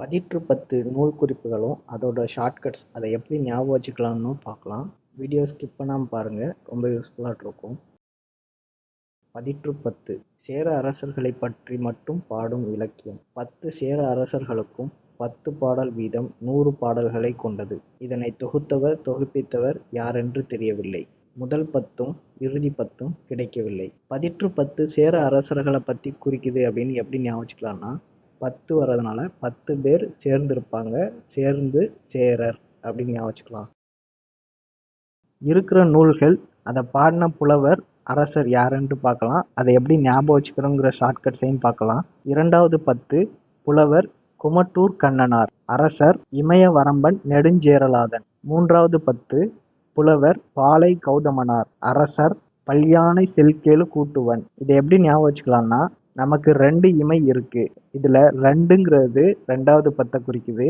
பதிற்று பத்து நூல் குறிப்புகளும் அதோட ஷார்ட்கட்ஸ் அதை எப்படி ஞாபகம் வச்சுக்கலாம்னு பார்க்கலாம். வீடியோ ஸ்கிப் பண்ணாமல் பாருங்கள் ரொம்ப யூஸ்ஃபுல்லாக இருக்கும். பதிற்று பத்து சேர அரசர்களை பற்றி மட்டும் பாடும் இலக்கியம். பத்து சேர அரசர்களுக்கும் பத்து பாடல் வீதம் நூறு பாடல்களை கொண்டது. இதனை தொகுத்தவர் தொகுப்பித்தவர் யாரென்று தெரியவில்லை. முதல் பத்தும் இறுதி பத்தும் கிடைக்கவில்லை. பதிற்று பத்து சேர அரசர்களை பற்றி குறிக்குது அப்படின்னு எப்படி ஞாபகம் வச்சுக்கலாம்னா பத்து வர்றதுனால பத்து பேர் சேர்ந்திருப்பாங்க. சேர்ந்து சேரர் அப்படின்னு ஞாபகம் வச்சுக்கலாம். இருக்கிற நூல்கள் அதை பாடின புலவர் அரசர் யாருன்ட்டு பார்க்கலாம். அதை எப்படி ஞாபகம் வச்சுக்கிறோங்கிற ஷார்ட்கட்ஸையும் பார்க்கலாம். இரண்டாவது பத்து புலவர் குமட்டூர் கண்ணனார் அரசர் இமயவரம்பன் நெடுஞ்சேரலாதன். மூன்றாவது பத்து புலவர் பாலை கௌதமனார் அரசர் பல்யானை செல்கேலு கூட்டுவன். இதை எப்படி ஞாபகம் வச்சுக்கலாம்னா நமக்கு ரெண்டு இமை இருக்கு. இதுல ரெண்டுங்கிறது ரெண்டாவது பத்தை குறிக்குது.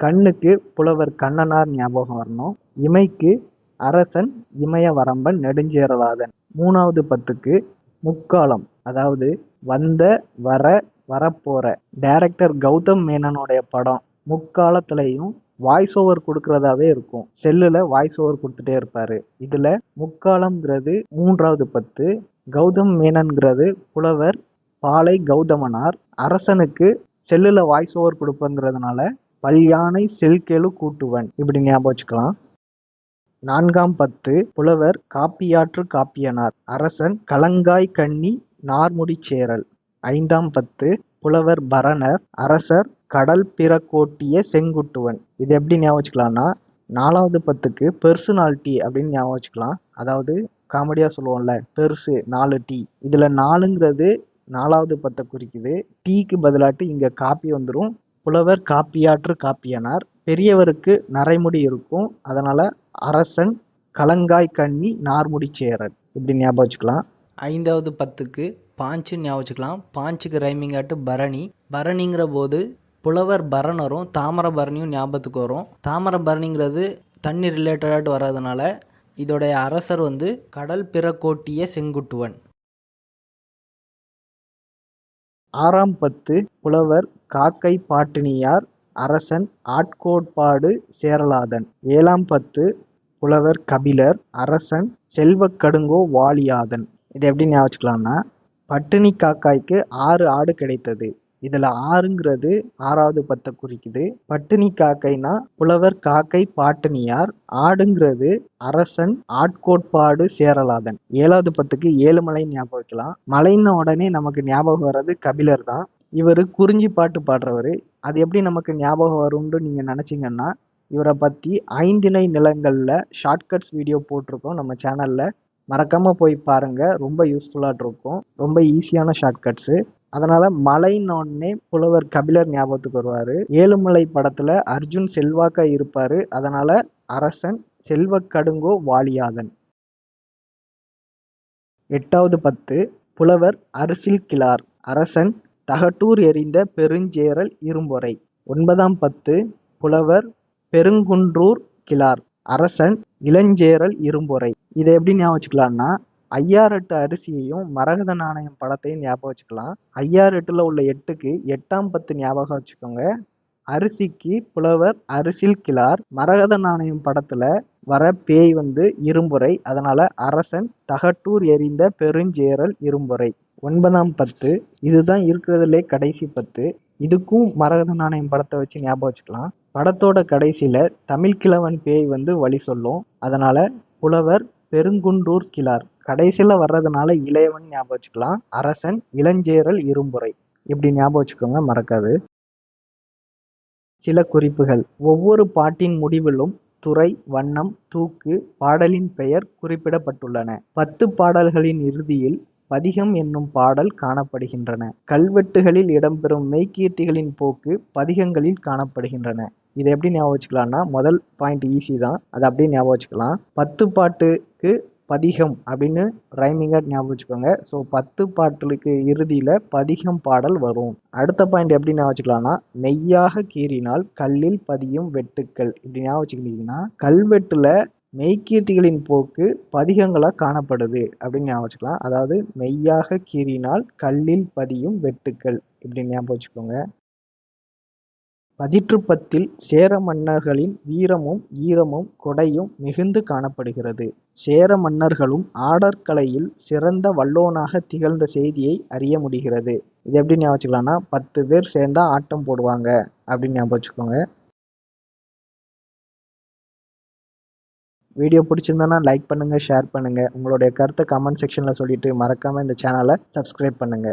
கண்ணுக்கு புலவர் கண்ணனார் ஞாபகம் வரணும். இமைக்கு அரசன் இமய வரம்பன் நெடுஞ்சேரலாதன் மூணாவது பத்துக்கு முக்காலம் அதாவது வந்த வர வரப்போற. டைரக்டர் கௌதம் மேனனுடைய படம் முக்காலத்திலையும் வாய்ஸ் ஓவர் கொடுக்கறதாவே இருக்கும். செல்லுல வாய்ஸ் ஓவர் கொடுத்துட்டே இருப்பாரு. இதுல முக்காலம்ங்கிறது மூன்றாவது பத்து கௌதம் மேனன்கிறது புலவர் பாலை கௌதமனார் அரசனுக்கு செல்லுல வாய்ஸ் ஓவர் கொடுப்பங்கிறதுனால பல்யானை செல்கெழு கூட்டுவன். இப்படி ஞாபகம் வச்சுக்கலாம். நான்காம் பத்து புலவர் காப்பியாற்று காப்பியனார் அரசன் கலங்காய் கண்ணி நார்முடி சேரல். ஐந்தாம் பத்து புலவர் பரணர் அரசர் கடல் பிறக்கோட்டிய செங்குட்டுவன். இது எப்படி ஞாபகம் வச்சுக்கலாம்னா நாலாவது பத்துக்கு பெர்சனாலிட்டி அப்படின்னு ஞாபகம் வச்சுக்கலாம். அதாவது காமெடியாக சொல்லுவோம்ல பெருசு நாலு டீ. இதில் நாலுங்கிறது நாலாவது பத்தை குறிக்குது. டீக்கு பதிலாட்டு இங்கே காப்பி வந்துடும் புலவர் காப்பியாற்று காப்பியனார். பெரியவருக்கு நரைமுடி இருக்கும். அதனால அரசன் கலங்காய் கண்ணி நார்முடி சேரன் இப்படி ஞாபகம் வச்சுக்கலாம். ஐந்தாவது பத்துக்கு பாஞ்சு ஞாபகம் வச்சுக்கலாம். பாஞ்சுக்கு ரைமிங் ஆட்டு பரணி. பரணிங்கிற போது புலவர் பரணரும் தாமிரபரணியும் ஞாபகத்துக்கு வரும். தாமிரபரணிங்கிறது தண்ணி ரிலேட்டடாட்டு வர்றதுனால இதோடைய அரசர் வந்து கடல் பிறக்கோட்டிய செங்குட்டுவன். ஆறாம் பத்து புலவர் காக்கை பாட்டினியார் அரசன் ஆட்கோட்பாடு சேரலாதன். ஏழாம் பத்து புலவர் கபிலர் அரசன் செல்வக்கடுங்கோ வாலியாதன். இதை எப்படி ஞாபகம் வச்சுக்கலாம்னா பட்டினி காக்காய்க்கு ஆறு ஆடு கிடைத்தது. இதுல ஆறுங்கிறது ஆறாவது பத்தை குறிக்குது. பட்டினி காக்கைனா புலவர் காக்கை பாட்டினியார். ஆடுங்கிறது அரசன் ஆட்கோட்பாடு சேரலாதன். ஏழாவது பத்துக்கு ஏழுமலை ஞாபகம் வைக்கலாம். மலைன்ன உடனே நமக்கு ஞாபகம் வர்றது கபிலர் தான். இவர் குறிஞ்சி பாட்டு பாடுறவர். அது எப்படி நமக்கு ஞாபகம் வரும்னு நீங்க நினைச்சீங்கன்னா இவரை பத்தி ஐந்திணை நிலங்கள்ல ஷார்ட்கட்ஸ் வீடியோ போட்டிருக்கோம் நம்ம சேனல்ல. மறக்காம போய் பாருங்க. ரொம்ப யூஸ்ஃபுல்லாக இருக்கும். ரொம்ப ஈஸியான ஷார்ட்கட்ஸு அதனால மலைன்னொடனே புலவர் கபிலர் ஞாபகத்துக்கு வருவாரு. ஏழுமலை படத்துல அர்ஜுன் செல்வாக்கா இருப்பாரு. அதனால அரசன் செல்வக்கடுங்கோ வாலியாதன். எட்டாவது பத்து புலவர் அரசில் கிளார். அரசன் தகட்டூர் எறிந்த பெருஞ்சேரல் இரும்பொறை. ஒன்பதாம் பத்து புலவர் பெருங்குன்றூர் கிளார். அரசன் இளஞ்சேரல் இரும்பொறை. இதை எப்படி ஞாபகம் வச்சுக்கலாம்னா ஐயாறு எட்டு அரிசியையும் மரகத நாணயம் படத்தையும் ஞாபகம் வச்சுக்கலாம். ஐயாரெட்டுல உள்ள எட்டுக்கு எட்டாம் பத்து ஞாபகம் வச்சுக்கோங்க. அரிசிக்கு புலவர் அரிசில் கிளார் மரகத நாணயம் படத்துல வர பேய் வந்து இரும்புரை. அதனால அரசன் தகட்டூர் எறிந்த பெருஞ்சேரல் இரும்புரை. ஒன்பதாம் பத்து. இதுதான் இருக்கிறதுலே கடைசி பத்து. இதுக்கும் மரகத நாணயம் படத்தை வச்சு ஞாபகம் வச்சுக்கலாம். படத்தோட கடைசியில தமிழ் கிழவன் பேய் வந்து வழி சொல்லும். அதனால புலவர் பெருங்குன்றூர் கிளார் கடைசியில வர்றதுனால இளையவன் ஞாபகம் வச்சுக்கலாம். அரசன் இளஞ்சேரல் இரும்புரை. இப்படி ஞாபகம் வச்சுக்கோங்க மறக்காது. சில குறிப்புகள். ஒவ்வொரு பாட்டின் முடிவிலும் துறை வண்ணம் தூக்கு பாடலின் பெயர் குறிப்பிடப்பட்டுள்ளன. பத்து பாடல்களின் இறுதியில் பதிகம் என்னும் பாடல் காணப்படுகின்றன. கல்வெட்டுகளில் இடம்பெறும் மெய்கீர்த்திகளின் போக்கு பதிகங்களில் காணப்படுகின்றன. இதை எப்படி ஞாபகம் வச்சுக்கலாம்னா முதல் பாயிண்ட் ஈஸி தான். அதை அப்படியே ஞாபகம் வச்சுக்கலாம். பத்து பாட்டுக்கு பதிகம் அப்படின்னு ரைமிங்காக ஞாபகம் வச்சுக்கோங்க. ஸோ பத்து பாட்டலுக்கு இறுதியில் பதிகம் பாடல் வரும். அடுத்த பாயிண்ட் எப்படி ஞாபகம் வச்சுக்கலாம்னா மெய்யாக கீறினால் கல்லில் பதியும் வெட்டுக்கள். இப்படி ஞாபகம் வச்சுக்கிட்டீங்கன்னா கல்வெட்டில் மெய்கீர்த்திகளின் போக்கு பதிகங்களாக காணப்படுது அப்படின்னு ஞாபகம் வச்சுக்கலாம். அதாவது மெய்யாக கீறினால் கல்லில் பதியும் வெட்டுக்கள். இப்படி ஞாபகம் வச்சுக்கோங்க. பதிற்றுப்பத்தில் சேர மன்னர்களின் வீரமும் ஈரமும் கொடையும் மிகுந்து காணப்படுகிறது. சேர மன்னர்களும் ஆடற்கலையில் சிறந்த வல்லோனாக திகழ்ந்த செய்தியை அறிய முடிகிறது. இது எப்படி ஞாபகம் வச்சுக்கலாம்னா பத்து பேர் சேர்ந்தா ஆட்டம் போடுவாங்க. அப்படின்னு ஞாபகம் வச்சுக்கோங்க. வீடியோ பிடிச்சிருந்தனா லைக் பண்ணுங்க ஷேர் பண்ணுங்க. உங்களுடைய கருத்தை கமெண்ட் செக்ஷன்ல சொல்லிட்டு மறக்காம இந்த சேனலை சப்ஸ்கிரைப் பண்ணுங்க.